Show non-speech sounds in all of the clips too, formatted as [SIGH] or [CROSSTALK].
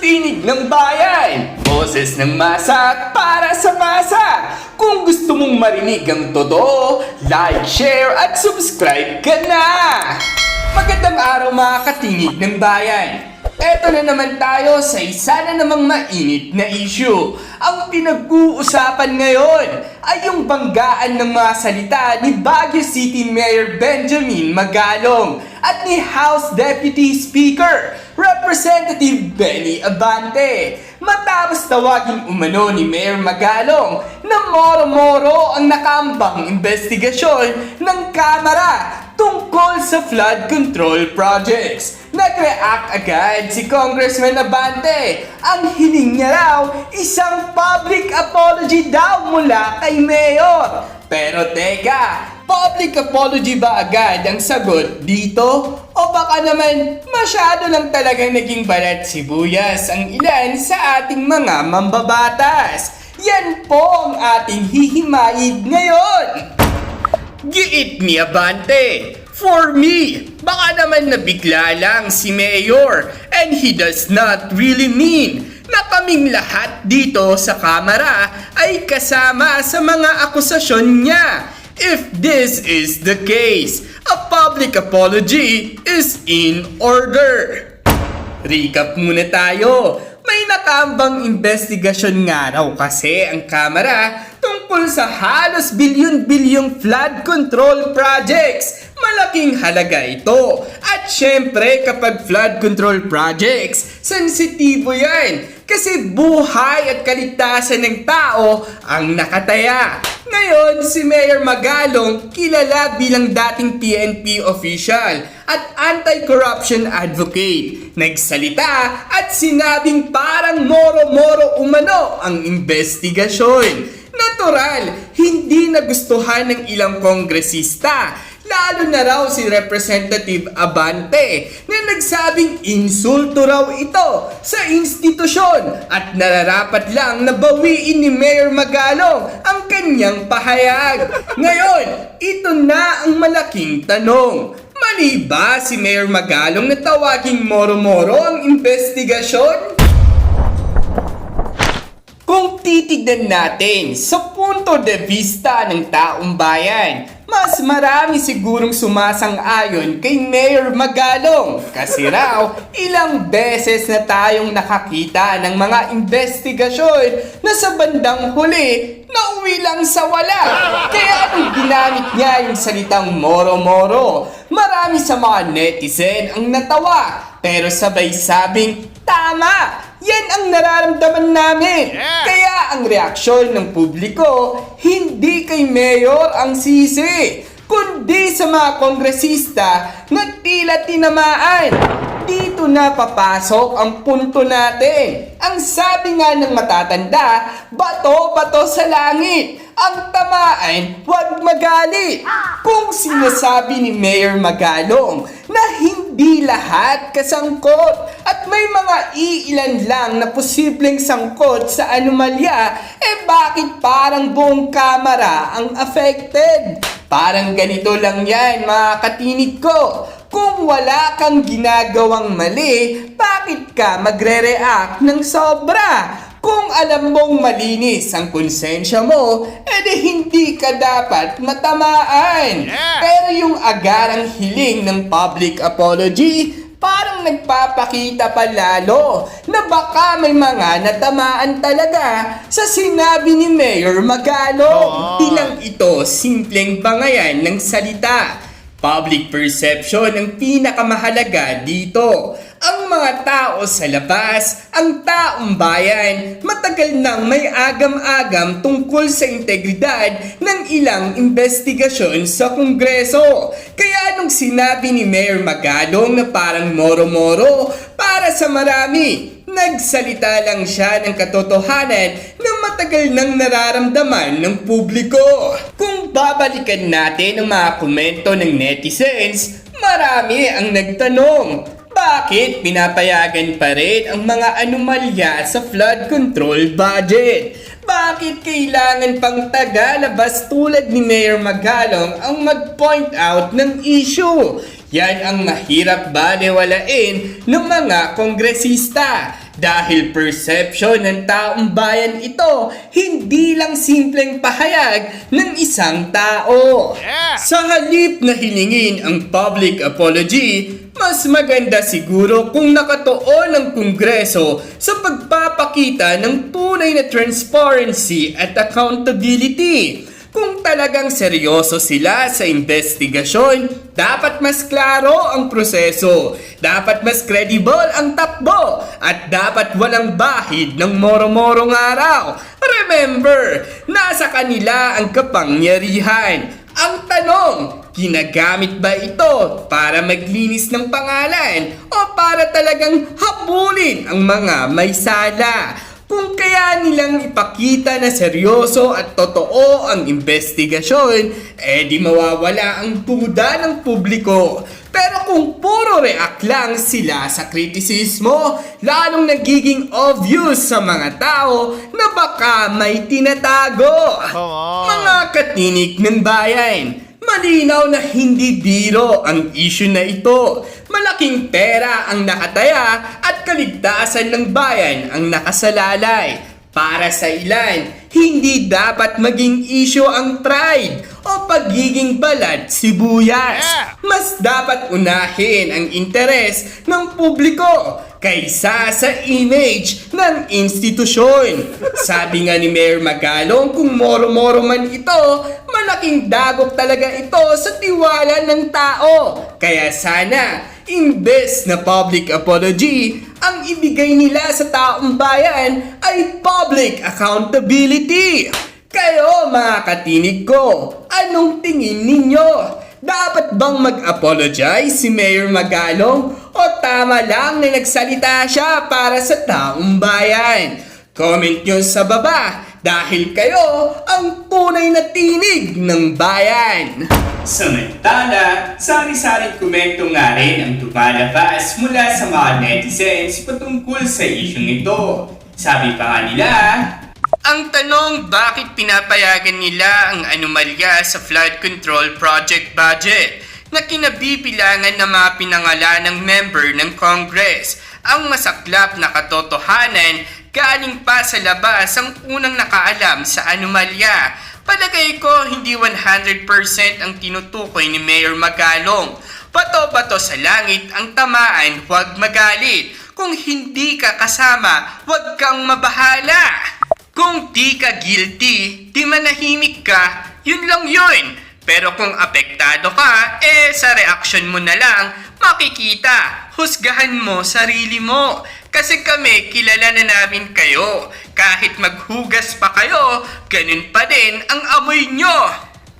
tinig ng bayan. Boses ng masa para sa masa. Kung gusto mong marinig ang totoo, like, share at subscribe ka na! Magandang araw mga katinig ng bayan. Eto na naman tayo sa isa na namang mainit na issue. Ang pinag-uusapan ngayon ay yung banggaan ng mga salita ni Baguio City Mayor Benjamin Magalong at ni House Deputy Speaker Representative Benny Abante. Matapos tawagin umano ni Mayor Magalong na moro-moro ang nakambang investigasyon ng Kamara tungkol sa flood control projects. Nag-react agad si Congressman Abante. Ang hiling niya raw, isang public apology daw mula kay Mayor. Pero teka, public apology ba agad ang sagot dito? O baka naman masyado lang talagang naging balat sibuyas ang ilan sa ating mga mambabatas? Yan po ang ating hihimayin ngayon! Giit ni Abante. For me, baka naman nabigla lang si Mayor and he does not really mean na kaming lahat dito sa kamera ay kasama sa mga akusasyon niya. If this is the case, a public apology is in order. Recap muna tayo. May nakambang investigasyon nga raw kasi ang Kamara tungkol sa halos bilyon-bilyong flood control projects. Malaking halaga ito. At syempre kapag flood control projects, sensitibo yan. Kasi buhay at kaligtasan ng tao ang nakataya. Ngayon, si Mayor Magalong kilala bilang dating PNP official at anti-corruption advocate. Nagsalita at sinabing parang moro-moro umano ang investigasyon. Natural, hindi nagustuhan ng ilang kongresista Lalo na raw si Representative Abante na nagsabing insulto raw ito sa institusyon at nararapat lang na bawiin ni Mayor Magalong ang kanyang pahayag. [LAUGHS] Ngayon, ito na ang malaking tanong. Mali ba si Mayor Magalong na tawaging moro-moro ang investigasyon? Kung titignan natin sa punto de vista ng taong bayan, mas marami sigurong sumasang-ayon kay Mayor Magalong kasi raw ilang beses na tayong nakakita ng mga investigasyon na sa bandang huli nauwi lang sa wala. Kaya anong ginamit niya yung salitang moro-moro? Marami sa mga netizen ang natawa pero sabay sabing tama! Yan ang nararamdaman namin. Kaya ang reaksyon ng publiko, hindi kay Mayor ang sisi, kundi sa mga kongresista na tila tinamaan. Dito na papasok ang punto natin. Ang sabi nga ng matatanda, bato-bato sa langit. Ang tamaan, huwag magalit. Kung sinasabi ni Mayor Magalong na hindi lahat kasangkot at may mga iilan lang na posibleng sangkot sa anomalya, eh bakit parang buong kamera ang affected? Parang ganito lang yan mga katinig ko. Kung wala kang ginagawang mali, bakit ka magre-react ng sobra? Kung alam mong malinis ang konsensya mo, edi hindi ka dapat matamaan. Pero yung agarang hiling ng public apology, parang nagpapakita pa lalo na baka may mga natamaan talaga sa sinabi ni Mayor Magalong. Di lang ito simpleng bangayan ng salita. Public perception ang pinakamahalaga dito. Ang mga tao sa labas, ang taong bayan, matagal nang may agam-agam tungkol sa integridad ng ilang investigasyon sa Kongreso. Kaya nung sinabi ni Mayor Magalong na parang moro-moro para sa marami, nagsalita lang siya ng katotohanan na matagal nang nararamdaman ng publiko. Kung babalikan natin ang mga komento ng netizens, marami ang nagtanong, bakit pinapayagan pa rin ang mga anomalya sa flood control budget? Bakit kailangan pang tagalabas tulad ni Mayor Magalong ang mag-point out ng issue? Yan ang mahirap balewalain ng mga kongresista. Dahil perception ng taong bayan ito, hindi lang simpleng pahayag ng isang tao. Sa halip na hilingin ang public apology, mas maganda siguro kung nakatuon ng Kongreso sa pagpapakita ng tunay na transparency at accountability. Kung talagang seryoso sila sa investigasyon, dapat mas klaro ang proseso, dapat mas credible ang takbo, at dapat walang bahid ng moro-morong araw. Remember, nasa kanila ang kapangyarihan. Ang tanong, ginagamit ba ito para maglinis ng pangalan o para talagang habulin ang mga may sala? Kung kaya nilang ipakita na seryoso at totoo ang investigasyon, eh di mawawala ang duda ng publiko. Pero kung puro react lang sila sa kritisismo, lalong nagiging obvious sa mga tao na baka may tinatago. Mga katinik ng bayan, malinaw na hindi biro ang issue na ito. Malaking pera ang nakataya at kaligtasan ng bayan ang nakasalalay. Para sa ilan, hindi dapat maging issue ang pride o pagiging balat sibuyas. Mas dapat unahin ang interes ng publiko kaysa sa image ng institusyon. Sabi nga ni Mayor Magalong kung moro-moro man ito, malaking dagok talaga ito sa tiwala ng tao. Kaya sana, imbes na public apology, ang ibigay nila sa taong bayan ay public accountability. Kayo mga katinig ko, anong tingin ninyo? Dapat bang mag-apologize si Mayor Magalong o tama lang na nagsalita siya para sa taong bayan? Comment nyo sa baba dahil kayo ang tunay na tinig ng bayan. Samantala, sari-saring komento nga rin ang tumalabas mula sa mga netizens patungkol sa isyong ito. Sabi pa nga nila, ang tanong bakit pinapayagan nila ang anomalya sa flood control project budget na kinabibilangan ng mga pinangalanang member ng Congress. Ang masaklap na katotohanan galing pa sa labas ang unang nakaalam sa anomalya. Palagay ko hindi 100% ang tinutukoy ni Mayor Magalong. Bato-bato sa langit ang tamaan, huwag magalit. Kung hindi ka kasama, huwag kang mabahala. Kung di ka guilty, di manahimik ka, yun lang yun. Pero kung apektado ka, eh sa reaction mo na lang, makikita, husgahan mo sarili mo. Kasi kami, kilala na namin kayo. Kahit maghugas pa kayo, ganun pa din ang amoy nyo.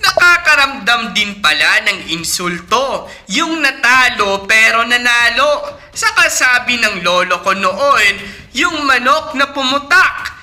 Nakakaramdam din pala ng insulto, yung natalo pero nanalo. Sa kasabi ng lolo ko noon, yung manok na pumutak,